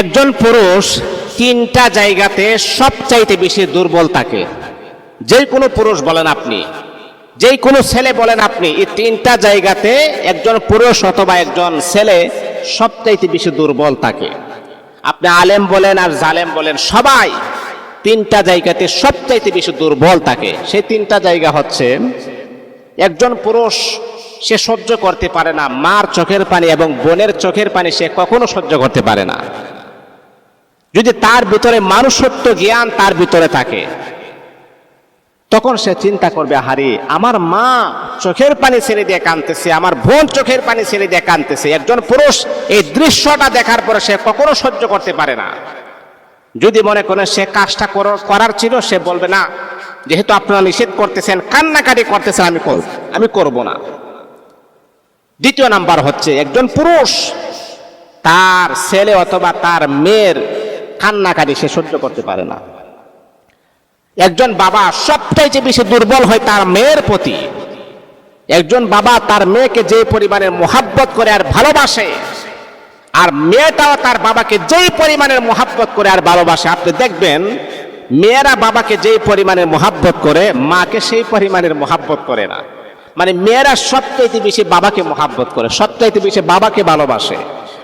একজন পুরুষ তিনটা জায়গাতে সবচাইতে বেশি দুর্বল থাকে। যে কোনো পুরুষ বলেন আপনি, যে কোনো ছেলে বলেন আপনি, এই তিনটা জায়গাতে একজন পুরুষ অথবা একজন ছেলে সবচাইতে বেশি দুর্বল থাকে। আপনি আলেম বলেন আর জালেম বলেন, সবাই তিনটা জায়গাতে সবচাইতে বেশি দুর্বল থাকে। সেই তিনটা জায়গা হচ্ছে, একজন পুরুষ সে সহ্য করতে পারে না, মার চোখের পানি এবং বোনের চোখের পানি সে কখনো সহ্য করতে পারে না। যদি তার ভিতরে মানুষত্ব জ্ঞান তার ভিতরে থাকে, তখন সে চিন্তা করবে হারি আমার মা চোখের পানি ছেড়ে দিয়ে কানতেছে আমার বোন চোখের পানি ছেড়ে দিয়ে কানতেছে একজন পুরুষ এই দৃশ্যটা দেখার পরে সে কখনো সহ্য করতে পারে না। যদি মনে করেন সে কাজটা কর- করার ছিল, সে বলবে, না, যেহেতু আপনারা নিষেধ করতেছেন, কান্নাকাটি করতেছেন, আমি করব আমি করব না। দ্বিতীয় নাম্বার হচ্ছে, একজন পুরুষ তার ছেলে অথবা তার মেয়ের কান্নাকাটি সে সহ্য করতে পারে না। একজন বাবা সবচাইতে বেশি দুর্বল হয় তার মেয়ের প্রতি। একজন বাবা তার মেয়েকে যে পরিমাণের মোহাব্বত করে আর ভালোবাসে, আর মেয়েটাও তার বাবাকে যেই পরিমাণের মোহাব্বত করে আর ভালোবাসে। আপনি দেখবেন, মেয়েরা বাবাকে যেই পরিমাণের মোহাব্বত করে, মাকে সেই পরিমাণের মোহাব্বত করে না। মানে মেয়েরা সবচাইতে বেশি বাবাকে মোহাব্বত করে সবচাইতে বেশি বাবাকে ভালোবাসে।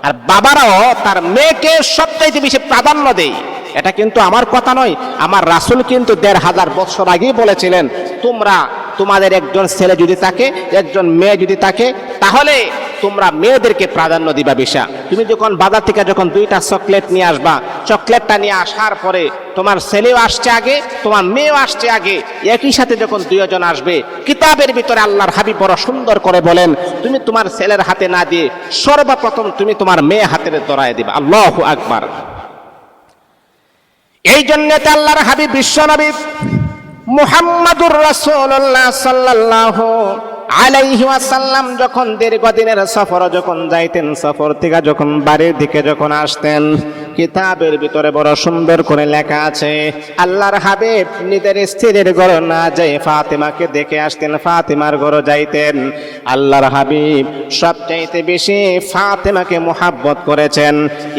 আর বাবারাও তার মেয়েকে সবচাইতে বেশি প্রাধান্য দেয়। এটা কিন্তু আমার কথা নয়, আমার রাসুল কিন্তু দেড় হাজার বছর আগেই বলেছিলেন, তোমরা তোমাদের একজন ছেলে যদি থাকে, একজন মেয়ে যদি থাকে, তাহলে তোমরা মেয়েদেরকে প্রাধান্য দিবা বেশা তুমি যখন বাজার থেকে যখন দুইটা চকলেট নিয়ে আসবা, চকলেটটা নিয়ে আসার পরে তোমার ছেলেও আসছে আগে, তোমার মেয়েও আসছে আগে। একই সাথে যখন দুইজন আসবে, কিতাবের ভিতরে আল্লাহর হাবিব বড় সুন্দর করে বলেন, তুমি তোমার ছেলের হাতে না দিয়ে সর্বপ্রথম তুমি তোমার মেয়ে হাতে ধরায় দিবা। আল্লাহ আকবার। এই জন্য আল্লাহর হাবিব বিশ্বনবী মুহাম্মাদুর রাসূলুল্লাহ সাল্লাল্লাহু আলাইহি ওয়াসাল্লাম যখন দীর্ঘদিনের সফর, যখন যাইতেন সফর থেকে, যখন বাড়ির দিকে যখন আসতেন, কিতাবের ভিতরে বড় সুন্দর করে লেখা আছে, আল্লাহর হাবিব নিজের স্ত্রীর ঘর না যাই ফাতেমাকে দেখে আসতেন, ফাতেমার ঘর যাইতেন। আল্লাহর হাবিব সবচাইতে বেশি ফাতেমাকে মোহাব্বত করেছেন।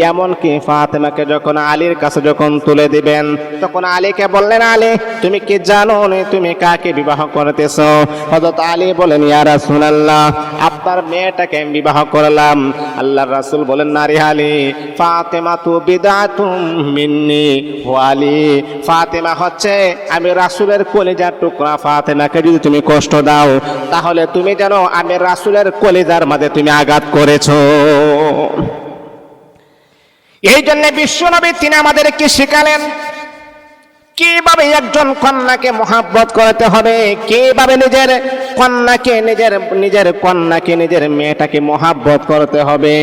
এমনকি ফাতেমাকে যখন আলীর কাছে যখন তুলে দিবেন, তখন আলীকে বললেন, আলী, তুমি কি জানো তুমি কাকে বিবাহ করতেছ? হযরত আলী বলেন, ইয়া রাসূলুল্লাহ, আপনার মেয়েটাকে আমি বিবাহ করলাম। আল্লাহর রাসূল বলেন নারী আলী, ফাতেমা তু বিদাতুম মিন্নি। আলী, ফাতেমা হচ্ছে, আমি রাসূলের কলিজার টুকরা ফাতেমাকে যদি তুমি কষ্ট দাও, তাহলে তুমি জানো আমি রাসুলের কলিজার মাঝে তুমি আঘাত করেছ। এই জন্য বিশ্বনবী তিনি আমাদেরকে শিখালেন কীভাবে একজন কন্যাকে মহাব্বত করতে হবে? কীভাবে নিজের কন্যাকে নিজের নিজের কন্যাকে নিজের মেয়েটাকে মহাব্বত করতে হবে?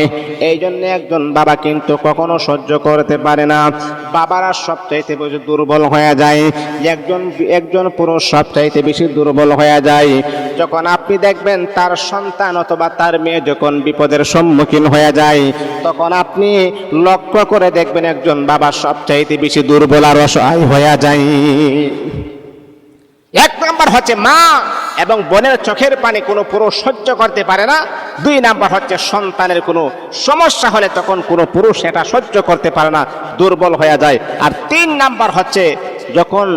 এই জন্য একজন বাবা কিন্তু কখনো সহ্য করতে পারে না। বাবারা সবচাইতে বেশি দুর্বল হয়ে যায়। একজন একজন পুরুষ সবচাইতে বেশি দুর্বল হয়ে যায়। যখন আপনি দেখবেন তার সন্তান অথবা তার মেয়ে যখন বিপদের সম্মুখীন হয়ে যায়, তখন আপনি লক্ষ্য করে দেখবেন একজন বাবা সবচাইতে বেশি দুর্বল আর অসহায় হয়ে যায়। এক নাম্বার হচ্ছে মা এবং বোনের চোখের পানি কোনো পুরুষ সহ্য করতে পারে না। দুই নাম্বার হচ্ছে সন্তানের কোনো সমস্যা হলে তখন কোনো পুরুষ এটা সহ্য করতে পারে না, দুর্বল হয়ে যায়। আর তিন নাম্বার হচ্ছে যখন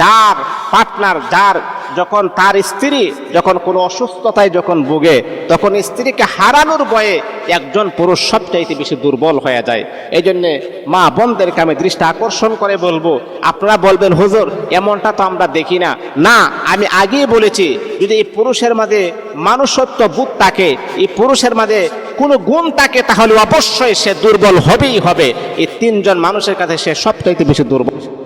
যার পার্টনার, যার যখন তার স্ত্রী যখন কোনো অসুস্থতায় যখন ভুগে, তখন স্ত্রীকে হারানোর বয়ে একজন পুরুষ সবচাইতে বেশি দুর্বল হয়ে যায়। এই জন্যে মা বোনদেরকে আমি দৃষ্টি আকর্ষণ করে বলব, আপনারা বলবেন, হুজুর, এমনটা তো আমরা দেখি না। না, আমি আগেই বলেছি, যদি এই পুরুষের মাঝে মানুষত্ব বুধ থাকে, এই পুরুষের মাঝে কোনো গুণ থাকে, তাহলে অবশ্যই সে দুর্বল হবেই হবে। এই তিনজন মানুষের কাছে সে সবচাইতে বেশি দুর্বল।